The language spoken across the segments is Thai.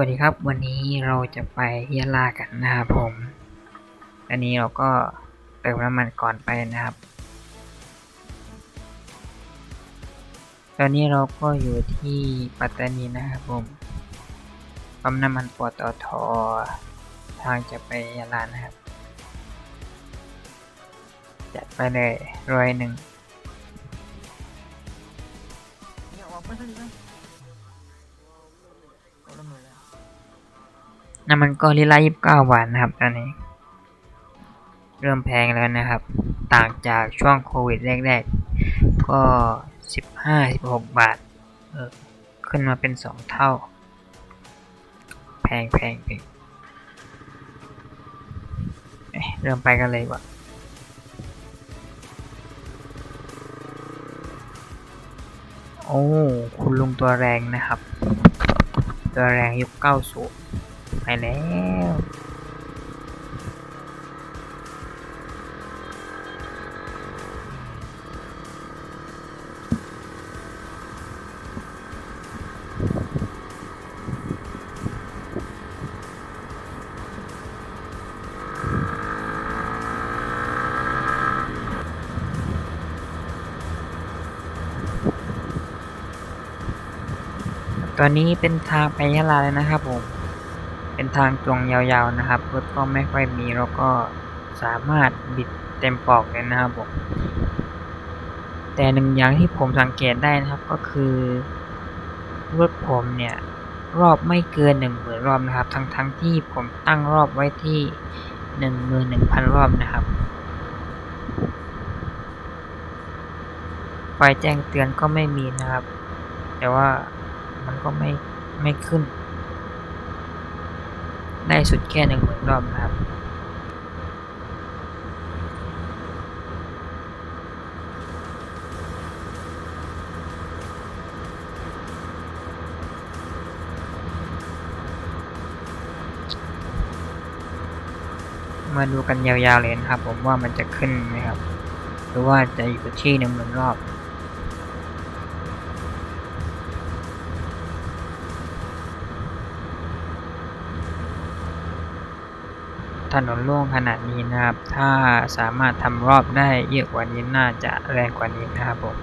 วัสดีครับ วันนี้เราจะไปยะลากันนะครับผม อันนี้เราก็เติมน้ำมันก่อนไปนะครับ ตอนนี้เราก็อยู่ที่ปัตตานีนะครับผมปั๊มน้ำมันปตททางจะไปยะลานะครับ จัดไปเลยร้อยหนึ่งอย่าออกไปทางนี้นะเอา น้ำมันก็ลิตรละยี่สิบเก้าบาทนะครับตอนนี้ เริ่มแพงแล้วนะครับ ต่างจากช่วงโควิดแรกๆ ก็สิบห้าสิบหกบาทเออขึ้นมาเป็นสองเท่า แพงแพงแพงเริ่มไปกันเลยว่ะโอ้ คุณลุงตัวแรงนะครับ ตัวแรงยุคเก้าสู ไปแล้วตอนนี้เป็นทางไปยะลาเลยนะครับผม เป็นทางตรงยาวๆนะครับ รถก็ไม่ค่อยมีแล้วก็สามารถบิดเต็มปอกเลยนะครับผมแต่หนึ่งอย่างที่ผมสังเกตได้นะครับก็คือรถผมเนี่ยรอบไม่เกินหนึ่งหมื่นรอบนะครับ ทั้งๆทที่ผมตั้งรอบไว้ที่หนึ่งหมื่นหนึ่งพันรอบนะครับไฟแจ้งเตือนก็ไม่มีนะครับ แต่ว่ามันก็ไม่ไม่ขึ้น ได้สุดแค่หนึ่งหมื่นรอบนะครับ มาดูกันยาวๆเลยนะครับ ผมว่ามันจะขึ้นไหมครับ หรือว่าจะอยู่ที่หนึ่งหมื่นรอบ ถนนโล่งขนาดนี้นะครับ ถ้าสามารถทำรอบได้เยอะกว่านี้น่าจะแรงกว่านี้นะครับผม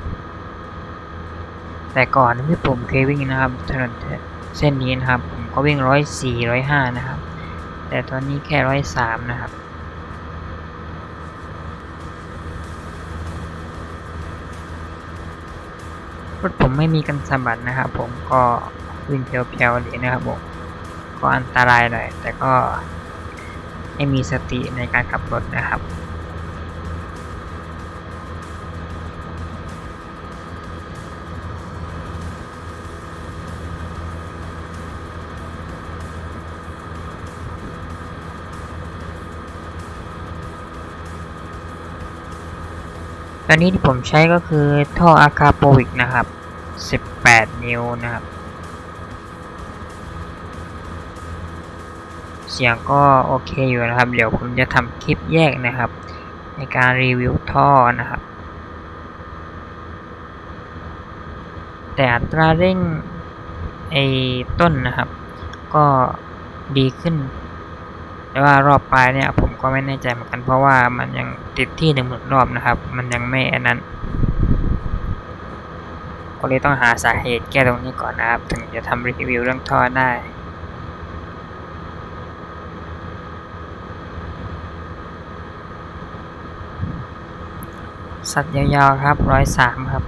แต่ก่อนที่ผมเคยวิ่งนะครับ ถนนเส้นนี้นะครับ ผมก็วิ่งร้อยสี่ร้อยห้านะครับ แต่ตอนนี้แค่ร้อยสามนะครับรถผมไม่มีกันสะบัดนะครับผมก็วิ่งเพียวๆดีนะครับผมก็อันตรายหน่อยแต่ก็ ให้มีสติในการขับรถนะครับตอนนี้ที่ผมใช้ก็คือท่ออาคาโปวิกนะครับ 18 นิ้วนะครับ เสียงก็โอเคอยู่นะครับ เดี๋ยวผมจะทำคลิปแยกนะครับ ในการรีวิวท่อนะครับ แต่อัตราเร่งไอ้ต้นนะครับ ก็ดีขึ้น แต่ว่ารอบปลายเนี่ยผมก็ไม่แน่ใจเหมือนกันเพราะว่ามันยังติดที่หนึ่งหมื่นรอบนะครับ มันยังไม่อันนั้น ก็เลยต้องหาสาเหตุแก้ตรงนี้ก่อนนะครับ ถึงจะทำรีวิวเรื่องท่อได้ สัตว์ยาวๆครับร้อยสามครับ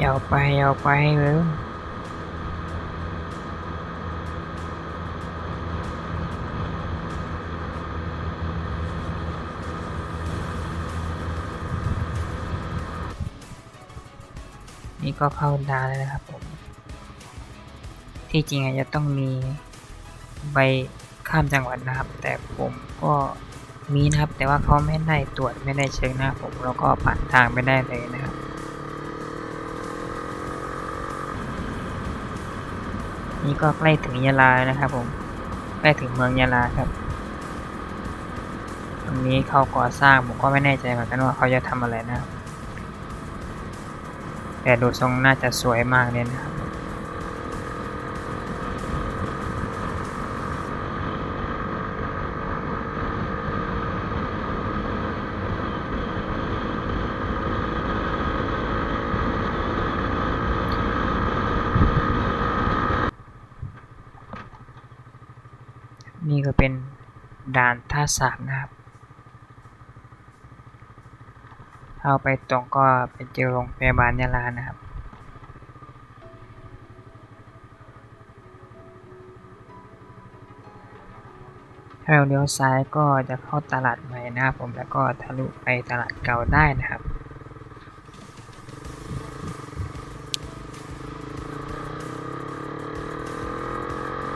ยาวไปยาวไปเลยนี่ก็เข้าดาแล้วนะครับผม ที่จริงอาจจะต้องมีใบข้ามจังหวัดนะครับ แต่ผมก็มีนะครับ แต่ว่าเขาไม่ได้ตรวจไม่ได้เช็คนะครับผมแล้วก็ผ่านทางไปได้เลยนะครับ นี่ก็ใกล้ถึงยะลาแล้วนะครับผมใกล้ถึงเมืองยะลาครับ ตรงนี้เขาก่อสร้างผมก็ไม่แน่ใจเหมือนกันว่าเขาจะทำอะไรนะ แต่ดูทรงน่าจะสวยมากเลยนะครับ นี่ก็เป็นด่านท่าสากนะครับเข้าไปตรงก็ไปเจอโรงพยาบาลยาลานะครับ ถ้าเราเลี้ยวซ้ายก็จะเข้าตลาดใหม่นะครับผมแล้วก็ทะลุไปตลาดเก่าได้นะครับ